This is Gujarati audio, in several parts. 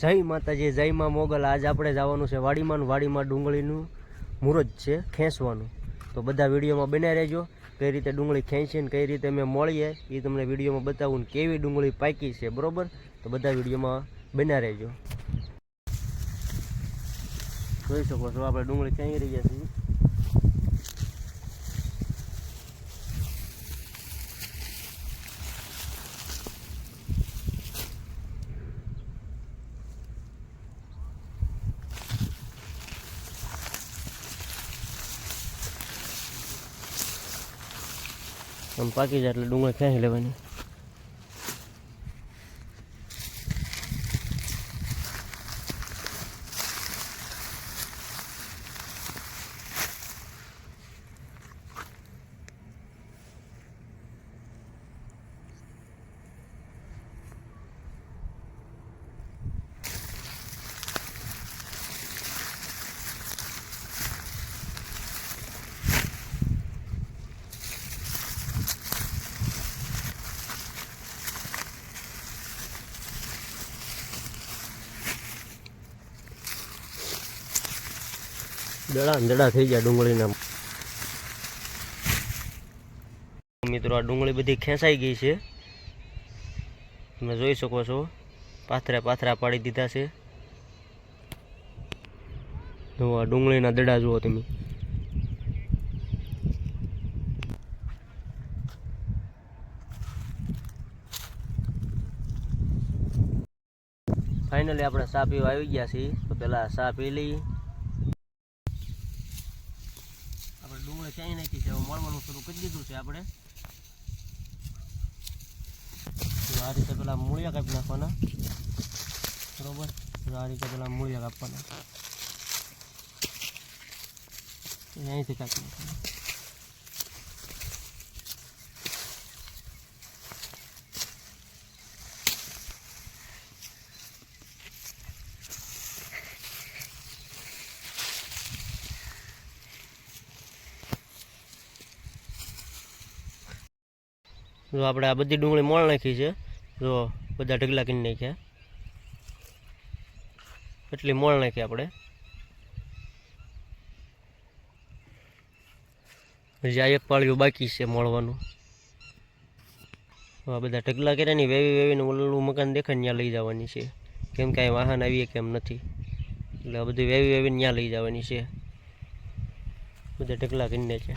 જય માતાજી, જય માં મોગલ. આજ આપણે જવાનું છે વાડીમાં વાડીમાં ડુંગળીનું મુહૂર્ત છે, ખેંચવાનું. તો બધા વિડીયોમાં બન્યા રહેજો, કઈ રીતે ડુંગળી ખેંચીને કઈ રીતે અમે મળીએ, એ તમને વિડીયોમાં બતાવું કેવી ડુંગળી પાકી છે, બરાબર? તો બધા વિડીયોમાં બન્યા રહેજો. જોઈ શકો છો, આપણે ડુંગળી ખેંચી રહ્યા છીએ. આમ પાકી જાય એટલે ડુંગળી ખેંચી લેવાની. દડા ને દડા થઈ ગયા ડુંગળીના. મિત્રો, આ ડુંગળી બધી ખેંચાઈ ગઈ છે. તમે જોઈ શકો છો પાથરા પાથરા પાડી દીધા છે. જો, આ ડુંગળીના દડા જુઓ તમે. ફાઇનલી આપણે ચા પીવા આવી ગયા છીએ. તો પહેલાં ચા પી લઈએ. આપણે ડુંગળી ચાઈ નાખી છે? મળવાનું શરૂ કરી દીધું છે આપણે. આ રીતે પેલા મૂળિયા કાપી નાખવાના. બરોબર? આ રીતે પેલા મૂળિયા કાપવાના. અહીંથી કાપી નાખવાના. જો આપણે આ બધી ડુંગળી મોળ નાખી છે, જો બધા ઢગલા કરી નાખ્યા. એટલી મોળ નાખી આપણે. હજી આ એક પાળિયું બાકી છે મોળવાનું. આ બધા ઢગલા કર્યા ની વેવી વેવીને ઓલું મકાન દેખાય ત્યાં લઈ જવાની છે. કેમ કે અહીં વાહન આવીએ કેમ નથી. એટલે આ બધી વેવી વેવીને ત્યાં લઈ જવાની છે. બધા ઢગલા કરીને છે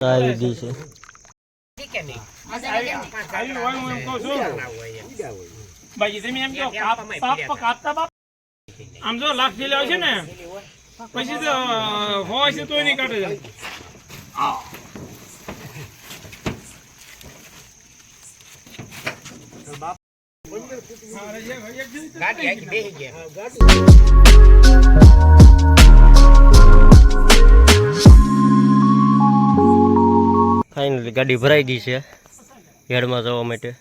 આવી. છે. બાકી તમે એમ કહો કાપ પાપ કાપતા બાપ. આમ જો લાખથી લાવ છે ને પછી તો હોય છે તોય નહીં કાઢે. જાય ફાઇનલી ગાડી ભરાઈ ગઈ છે હેડમાં જવા માટે.